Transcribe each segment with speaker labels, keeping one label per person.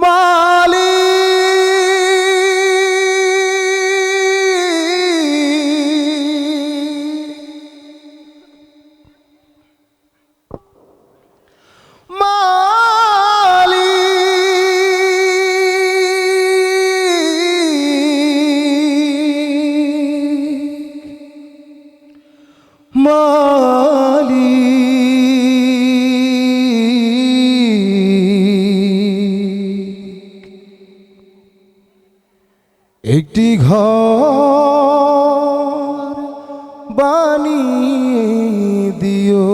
Speaker 1: মালি মালি একটি ঘর বানিয়ে দিও।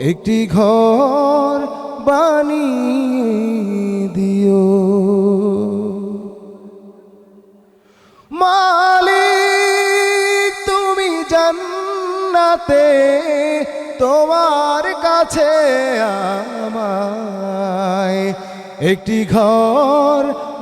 Speaker 1: একটি ঘর বানিয়ে দিও। মালিক, তুমি জান্নাতে, তোমার কাছে আমায়। একটি ঘর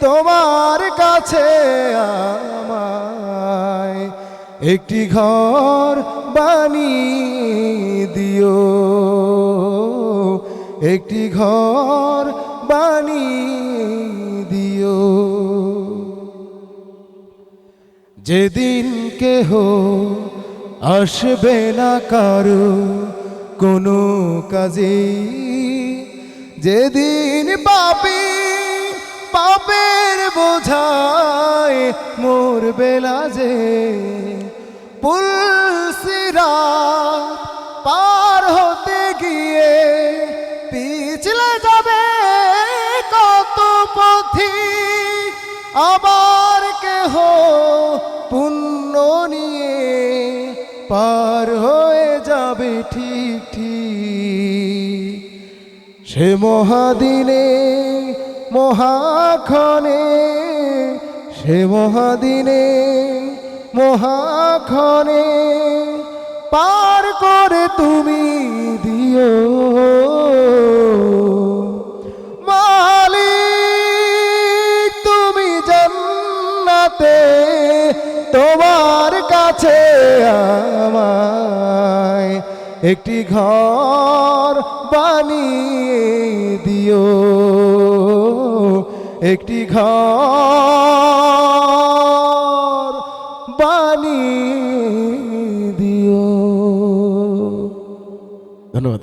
Speaker 1: তোমার কাছে আমায় একটি ঘর বানিয়ে দিও। একটি ঘর বানিয়ে দিও। যেদিন কেহ আসবে না কারও কোনো কাজে, যেদিন পাপি বোঝায় মোর বেলা যে পুলসিরা পার হতে গিয়ে পিছলে যাবে কত পথি। আবার কেহ পুণ্য নিয়ে পার হয়ে যাবে ঠিক ঠিক। সে মহাদিনে মহাক্ষণে সে মহাদিনে মহাক্ষণে পার করে তুমি দিও। মালিক তুমি জান্নাতে তোমার কাছে আমায় একটি ঘর বানিয়ে দিও একটি ঘর বানিয়ে দিও ধন্যবাদ।